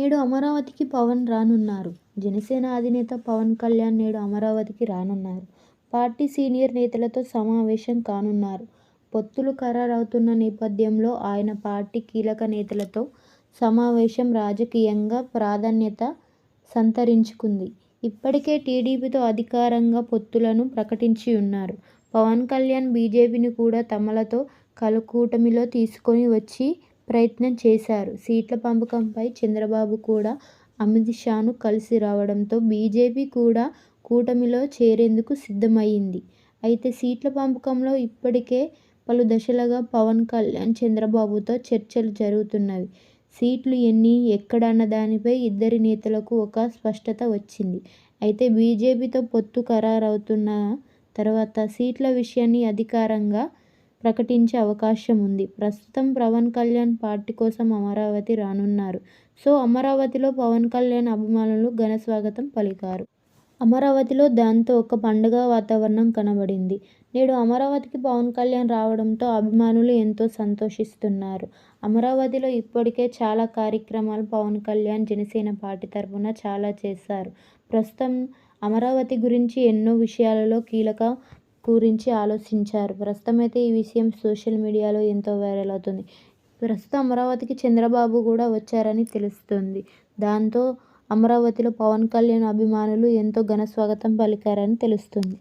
నేడు అమరావతికి పవన్ రానున్నారు. జనసేన అధినేత పవన్ కళ్యాణ్ నేడు అమరావతికి రానున్నారు. పార్టీ సీనియర్ నేతలతో సమావేశం కానున్నారు. పొత్తులు ఖరారవుతున్న నేపథ్యంలో ఆయన పార్టీ కీలక నేతలతో సమావేశం రాజకీయంగా ప్రాధాన్యత సంతరించుకుంది. ఇప్పటికే టీడీపీతో అధికారంగా పొత్తులను ప్రకటించి ఉన్నారు పవన్ కళ్యాణ్ బీజేపీని కూడా తమలతో కలుకూటమిలో తీసుకొని వచ్చి ప్రయత్నం చేశారు. సీట్ల పంపకంపై చంద్రబాబు కూడా అమిత్ షాను కలిసి రావడంతో బీజేపీ కూడా కూటమిలో చేరేందుకు సిద్ధమైంది. అయితే సీట్ల పంపకంలో ఇప్పటికే పలు దశలుగా పవన్ కళ్యాణ్ చంద్రబాబుతో చర్చలు జరుగుతున్నవి. సీట్లు ఎన్ని, ఎక్కడ అన్నదానిపై ఇద్దరి నేతలకు ఒక స్పష్టత వచ్చింది. అయితే బీజేపీతో పొత్తు ఖరారవుతున్న తర్వాత సీట్ల విషయాన్ని అధికారంగా ప్రకటించే అవకాశం ఉంది. ప్రస్తుతం పవన్ కళ్యాణ్ పార్టీ కోసం అమరావతి రానున్నారు. సో అమరావతిలో పవన్ కళ్యాణ్ అభిమానులు ఘన స్వాగతం పలికారు. అమరావతిలో దాంతో ఒక పండుగ వాతావరణం కనబడింది. నేడు అమరావతికి పవన్ కళ్యాణ్ రావడంతో అభిమానులు ఎంతో సంతోషిస్తున్నారు. అమరావతిలో ఇప్పటికే చాలా కార్యక్రమాలు పవన్ కళ్యాణ్ జనసేన పార్టీ తరఫున చాలా చేశారు. ప్రస్తుతం అమరావతి గురించి ఎన్నో విషయాలలో కీలక గురించి ఆలోచించారు. ప్రస్తుతమైతే ఈ విషయం సోషల్ మీడియాలో ఎంతో వైరల్ అవుతుంది. ప్రస్తుతం అమరావతికి చంద్రబాబు కూడా వచ్చారని తెలుస్తుంది. దాంతో అమరావతిలో పవన్ కళ్యాణ్ అభిమానులు ఎంతో ఘన స్వాగతం పలికారని తెలుస్తుంది.